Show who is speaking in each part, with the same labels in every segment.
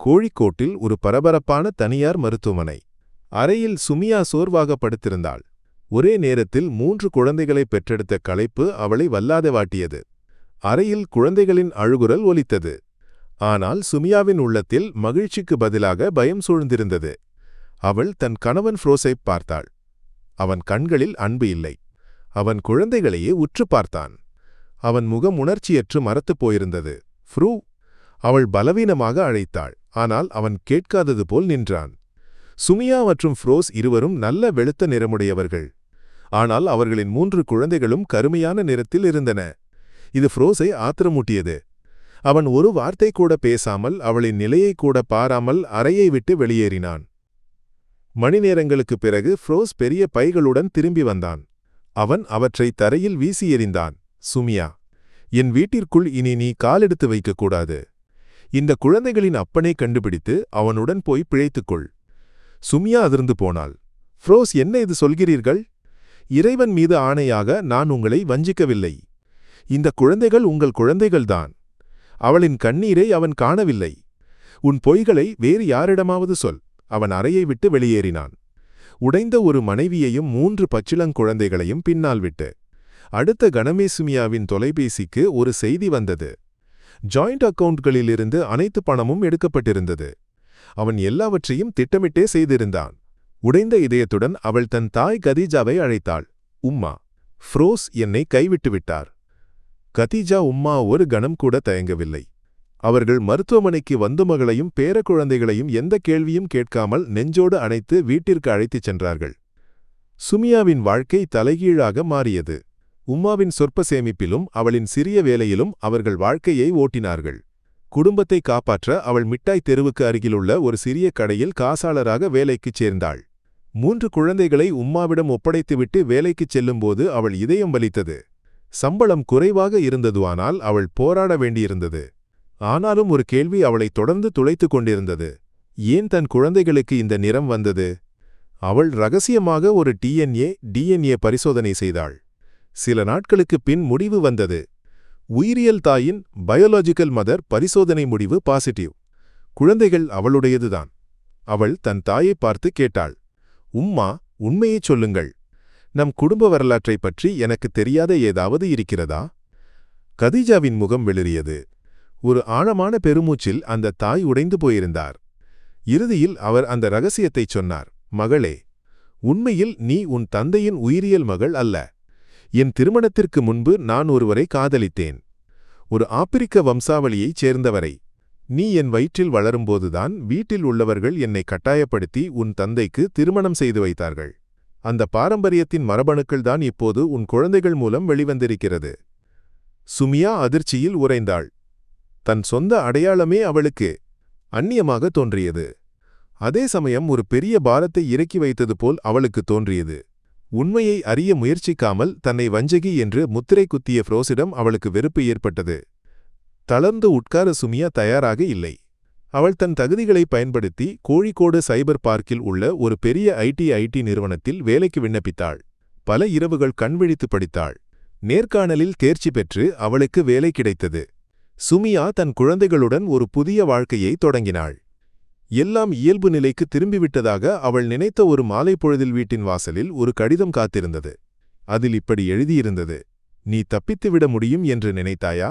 Speaker 1: கோழிக்கோட்டில் ஒரு பரபரப்பான தனியார் மருத்துவமனை. அறையில் சுமியா சோர்வாக படுத்திருந்தாள் ஒரே நேரத்தில் மூன்று குழந்தைகளை பெற்றெடுத்த களைப்பு அவளை வல்லாத வாட்டியது. அறையில் குழந்தைகளின் அழுகுரல் ஒலித்தது. ஆனால் சுமியாவின் உள்ளத்தில் மகிழ்ச்சிக்கு பதிலாக பயம் சூழ்ந்திருந்தது. அவள் தன் கணவன் ஃப்ரோஸை பார்த்தாள். அவன் கண்களில் அன்பு இல்லை. அவன் குழந்தைகளையே உற்று பார்த்தான். அவன் முகம் உணர்ச்சியற்று மறத்துப் போயிருந்தது. ஃப்ரூ அவள் பலவீனமாக அழைத்தாள். ஆனால் அவன் கேட்காதது போல் நின்றான். சுமியா மற்றும் ஃப்ரோஸ் இருவரும் நல்ல வெளுத்த நிறமுடையவர்கள். ஆனால் அவர்களின் மூன்று குழந்தைகளும் கருமையான நிறத்தில் இருந்தன. இது ஃப்ரோஸை ஆத்திரமூட்டியது. அவன் ஒரு வார்த்தை கூட பேசாமல் அவளின் நிலையை கூட பாராமல் அறையை விட்டு வெளியேறினான். மணி நேரங்களுக்குப் பிறகு ஃப்ரோஸ் பெரிய பைகளுடன் திரும்பி வந்தான். அவன் அவற்றை தரையில் வீசி எறிந்தான். சுமியா என் வீட்டிற்குள் இனி நீ காலெடுத்து வைக்கக்கூடாது இந்த குழந்தைகளின் அப்பனை கண்டுபிடித்து அவனுடன் போய் பிழைத்துக்கொள். சுமியா அதிர்ந்து போனாள். ஃப்ரோஸ் என்ன இது சொல்கிறீர்கள்? இறைவன் மீது ஆணையாக நான் உங்களை வஞ்சிக்கவில்லை. இந்த குழந்தைகள் உங்கள் குழந்தைகள்தான். அவளின் கண்ணீரை அவன் காணவில்லை. உன் பொய்களை வேறு யாரிடமாவது சொல். அவன் அறையை விட்டு வெளியேறினான். உடைந்த ஒரு மனைவியையும் மூன்று பச்சிளங்குழந்தைகளையும் பின்னால் விட்டு அடுத்த கணமேசுமியாவின் தொலைபேசிக்கு ஒரு செய்தி வந்தது. ஜாயிண்ட் அக்கவுண்ட்களிலிருந்து அனைத்து பணமும் எடுக்கப்பட்டிருந்தது. அவன் எல்லாவற்றையும் திட்டமிட்டே செய்திருந்தான். உடைந்த இதயத்துடன் அவள் தன் தாய் கதீஜாவை அழைத்தாள். உம்மா ஃப்ரோஸ் என்னை கைவிட்டு விட்டார். கதீஜா உம்மா ஒரு கணம் கூட தயங்கவில்லை. அவர்கள் மருத்துவமனைக்கு வந்து மகளையும் பேரக்குழந்தைகளையும் எந்த கேள்வியும் கேட்காமல் நெஞ்சோடு அணைத்து வீட்டிற்கு அழைத்துச் சென்றார்கள். சுமியாவின் வாழ்க்கை தலைகீழாக மாறியது. உம்மாவின் சொற்ப சேமிப்பிலும் அவளின் சிறிய வேலையிலும் அவர்கள் வாழ்க்கையை ஓட்டினார்கள். குடும்பத்தை காப்பாற்ற அவள் மிட்டாய் தெருவுக்கு அருகிலுள்ள ஒரு சிறிய கடையில் காசாளராக வேலைக்குச் சேர்ந்தாள். மூன்று குழந்தைகளை உம்மாவிடம் ஒப்படைத்துவிட்டு வேலைக்குச் செல்லும்போது அவள் இதயம் வலித்தது. சம்பளம் குறைவாக இருந்ததுவானால் அவள் போராட வேண்டியிருந்தது. ஆனாலும் ஒரு கேள்வி அவளை தொடர்ந்து துளைத்துக் கொண்டிருந்தது. ஏன் தன் குழந்தைகளுக்கு இந்த நிறம் வந்தது? அவள் ரகசியமாக ஒரு டிஎன்ஏ டிஎன்ஏ பரிசோதனை செய்தாள். சில நாட்களுக்குப் பின் முடிவு வந்தது. உயிரியல் தாயின் பயோலாஜிக்கல் மதர் பரிசோதனை முடிவு பாசிட்டிவ். குழந்தைகள் அவளுடையதுதான். அவள் தன் தாயை பார்த்து கேட்டாள். உம்மா உண்மையைச் சொல்லுங்கள். நம் குடும்ப வரலாற்றைப் பற்றி எனக்கு தெரியாத ஏதாவது இருக்கிறதா? கதீஜாவின் முகம் வெளிறியது. ஒரு ஆழமான பெருமூச்சில் அந்த தாய் உடைந்து போயிருந்தார். இறுதியில் அவர் அந்த ரகசியத்தைச் சொன்னார். மகளே உண்மையில் நீ உன் தந்தையின் உயிரியல் மகள் அல்ல. என் திருமணத்திற்கு முன்பு நான் ஒருவரை காதலித்தேன். ஒரு ஆப்பிரிக்க வம்சாவளியைச் சேர்ந்தவரை. நீ என் வயிற்றில் வளரும்போதுதான் வீட்டில் உள்ளவர்கள் என்னை கட்டாயப்படுத்தி உன் தந்தைக்கு திருமணம் செய்து வைத்தார்கள். அந்த பாரம்பரியத்தின் மரபணுக்கள்தான் இப்போது உன் குழந்தைகள் மூலம் வெளிவந்திருக்கிறது. சுமியா அதிர்ச்சியில் உறைந்தாள். தன் சொந்த அடையாளமே அவளுக்கு அந்நியமாக தோன்றியது. அதே சமயம் ஒரு பெரிய பாரத்தை இறக்கி வைத்தது போல் அவளுக்கு தோன்றியது. உண்மையை அறிய முயற்சிக்காமல் தன்னை வஞ்சகி என்று முத்திரை குத்திய ஃப்ரோஸிடம் அவளுக்கு வெறுப்பு ஏற்பட்டது. தளர்ந்து உட்கார சுமியா தயாராக இல்லை. அவள் தன் தகுதிகளை பயன்படுத்தி கோழிக்கோடு சைபர் பார்க்கில் உள்ள ஒரு பெரிய ஐடி ஐடி நிறுவனத்தில் வேலைக்கு விண்ணப்பித்தாள். பல இரவுகள் கண்விழித்து படித்தாள். நேர்காணலில் தேர்ச்சி பெற்று அவளுக்கு வேலை கிடைத்தது. சுமியா தன் குழந்தைகளுடன் ஒரு புதிய வாழ்க்கையை தொடங்கினாள். எல்லாம் இயல்பு நிலைக்கு திரும்பிவிட்டதாக அவள் நினைத்த ஒரு மாலை பொழுதில் வீட்டின் வாசலில் ஒரு கடிதம் காத்திருந்தது. அதில் இப்படி எழுதியிருந்தது நீ தப்பித்துவிட முடியும் என்று நினைத்தாயா?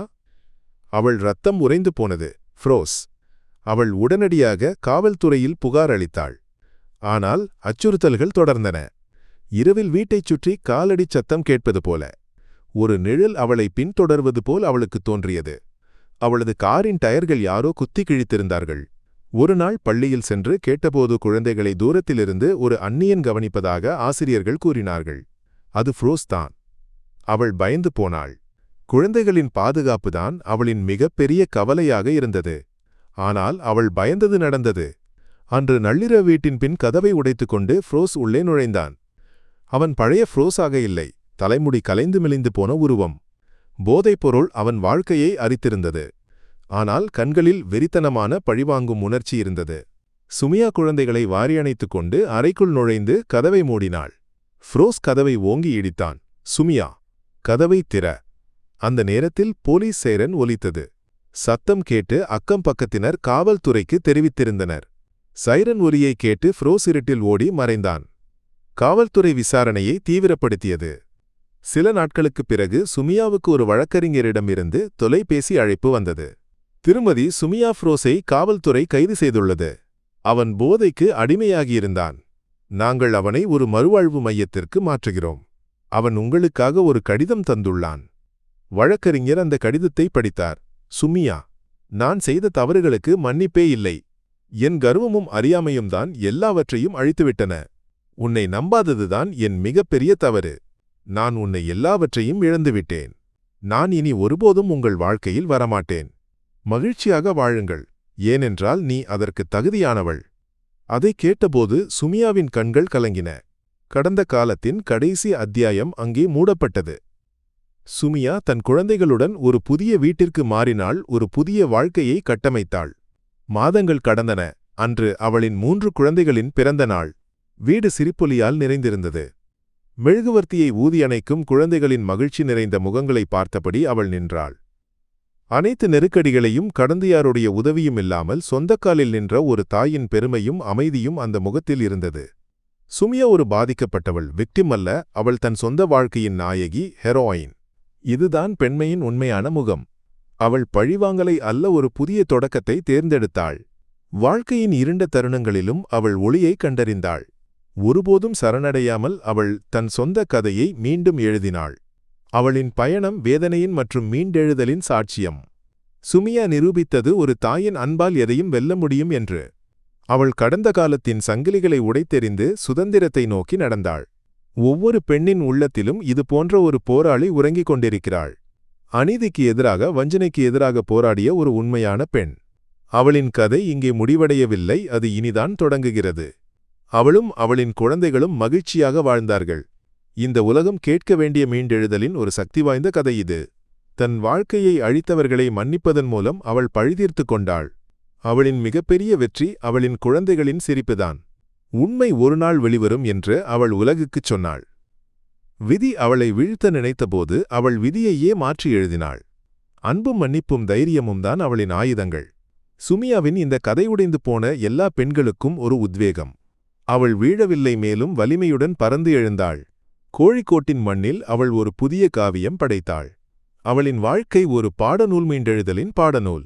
Speaker 1: அவள் ரத்தம் உறைந்து போனது ஃப்ரோஸ் அவள் உடனடியாக காவல்துறையில் புகார் அளித்தாள். ஆனால் அச்சுறுத்தல்கள் தொடர்ந்தன. இரவில் வீட்டைச் சுற்றி காலடிச் சத்தம் கேட்பது போல ஒரு நிழல் அவளை பின்தொடர்வது போல் அவளுக்கு தோன்றியது. அவளது காரின் டயர்கள் யாரோ குத்தி கிழித்திருந்தார்கள். ஒரு நாள் பள்ளியில் சென்று கேட்டபோது குழந்தைகளை தூரத்திலிருந்து ஒரு அந்நியன் கவனிப்பதாக ஆசிரியர்கள் கூறினார்கள். அது ஃப்ரோஸ் தான். அவள் பயந்து போனாள். குழந்தைகளின் பாதுகாப்புதான் அவளின் மிகப்பெரிய கவலையாக இருந்தது. ஆனால் அவள் பயந்தது நடந்தது. அன்று நள்ளிர வீட்டின் பின் கதவை உடைத்துக்கொண்டு ஃப்ரோஸ் உள்ளே நுழைந்தான். அவன் பழைய ஃப்ரோஸாக இல்லை. தலைமுடி கலைந்து மெலிந்து போன உருவம். போதைப்பொருள் அவன் வாழ்க்கையை அரித்திருந்தது. ஆனால் கண்களில் வெறித்தனமான பழிவாங்கும் உணர்ச்சி இருந்தது. சுமியா குழந்தைகளை வாரியணைத்துக் கொண்டு அறைக்குள் நுழைந்து கதவை மூடினாள். ஃப்ரோஸ் கதவை ஓங்கி இடித்தான். சுமியா கதவை திற. அந்த நேரத்தில் போலீஸ் சேரன் ஒலித்தது. சத்தம் கேட்டு அக்கம் பக்கத்தினர் காவல்துறைக்கு தெரிவித்திருந்தனர். சைரன் ஒலியை கேட்டு ஃப்ரோஸ் இருட்டில் ஓடி மறைந்தான். காவல்துறை விசாரணையை தீவிரப்படுத்தியது. சில நாட்களுக்குப் பிறகு சுமியாவுக்கு ஒரு வழக்கறிஞரிடமிருந்து தொலைபேசி அழைப்பு வந்தது. திருமதி சுமியா ஃப்ரோஸை காவல்துறை கைது செய்துள்ளது. அவன் போதைக்கு அடிமையாகியிருந்தான். நாங்கள் அவனை ஒரு மறுவாழ்வு மையத்திற்கு மாற்றுகிறோம். அவன் உங்களுக்காக ஒரு கடிதம் தந்துள்ளான். வழக்கறிஞர் அந்த கடிதத்தை படித்தார். சுமியா நான் செய்த தவறுகளுக்கு மன்னிப்பே இல்லை. என் கர்வமும் அறியாமையும்தான் எல்லாவற்றையும் அழித்துவிட்டன. உன்னை நம்பாததுதான் என் மிகப்பெரிய தவறு. நான் உன்னை எல்லாவற்றையும் இழந்துவிட்டேன். நான் இனி ஒருபோதும் உங்கள் வாழ்க்கையில் வரமாட்டேன். மகிழ்ச்சியாக வாழுங்கள் ஏனென்றால் நீ அதற்கு தகுதியானவள். அதைக் கேட்டபோது சுமியாவின் கண்கள் கலங்கின. கடந்த காலத்தின் கடைசி அத்தியாயம் அங்கே மூடப்பட்டது. சுமியா தன் குழந்தைகளுடன் ஒரு புதிய வீட்டிற்கு மாறினாள் ஒரு புதிய வாழ்க்கையை கட்டமைத்தாள். மாதங்கள் கடந்தன அன்று அவளின் மூன்று குழந்தைகளின் பிறந்த நாள். வீடு சிரிப்பொலியால் நிறைந்திருந்தது. மெழுகுவர்த்தியை ஊதியணைக்கும் குழந்தைகளின் மகிழ்ச்சி நிறைந்த முகங்களை பார்த்தபடி அவள் நின்றாள். அனைத்து நெருக்கடிகளையும் கடந்து யாருடைய உதவியும் இல்லாமல் சொந்தக்காலில் நின்ற ஒரு தாயின் பெருமையும் அமைதியும் அந்த முகத்தில் இருந்தது. சுமியா ஒரு பாதிக்கப்பட்டவள் விக்டிம் அல்ல அவள் தன் சொந்த வாழ்க்கையின் நாயகி ஹெரோயின் இதுதான் பெண்மையின் உண்மையான முகம். அவள் பழிவாங்கலை அல்ல ஒரு புதிய தொடக்கத்தை தேர்ந்தெடுத்தாள். வாழ்க்கையின் இருண்ட தருணங்களிலும் அவள் ஒளியை கண்டறிந்தாள். ஒருபோதும் சரணடையாமல் அவள் தன் சொந்த கதையை மீண்டும் எழுதினாள். அவளின் பயணம் வேதனையின் மற்றும் மீண்டெழுதலின் சாட்சியம். சுமியா நிரூபித்தது ஒரு தாயின் அன்பால் எதையும் வெல்ல முடியும் என்று. அவள் கடந்த காலத்தின் சங்கிலிகளை உடைத்தெறிந்து சுதந்திரத்தை நோக்கி நடந்தாள். ஒவ்வொரு பெண்ணின் உள்ளத்திலும் இது போன்ற ஒரு போராளி உறங்கிக் கொண்டிருக்கிறாள். அநீதிக்கு எதிராக வஞ்சனைக்கு எதிராக போராடிய ஒரு உண்மையான பெண். அவளின் கதை இங்கே முடிவடையவில்லை அது இனிதான் தொடங்குகிறது. அவளும் அவளின் குழந்தைகளும் மகிழ்ச்சியாக வாழ்ந்தார்கள். இந்த உலகம் கேட்க வேண்டிய மீண்டெழுதலின் ஒரு சக்தி வாய்ந்த கதை இது. தன் வாழ்க்கையை அழித்தவர்களை மன்னிப்பதன் மூலம் அவள் பழிதீர்த்து கொண்டாள். அவளின் மிகப்பெரிய வெற்றி அவளின் குழந்தைகளின் சிரிப்புதான். உண்மை ஒருநாள் வெளிவரும் என்று அவள் உலகுக்குச் சொன்னாள். விதி அவளை வீழ்த்த நினைத்தபோது அவள் விதியையே மாற்றி எழுதினாள். அன்பும் மன்னிப்பும் தைரியமும் தான் அவளின் ஆயுதங்கள். சுமியாவின் இந்த கதை உடைந்து போன எல்லா பெண்களுக்கும் ஒரு உத்வேகம். அவள் வீழவில்லை மேலும் வலிமையுடன் பறந்து எழுந்தாள். கோழிக்கோட்டின் மண்ணில் அவள் ஒரு புதிய காவியம் படைத்தாள். அவளின் வாழ்க்கை ஒரு பாடநூல் மீண்டெழுதலின் பாடநூல்.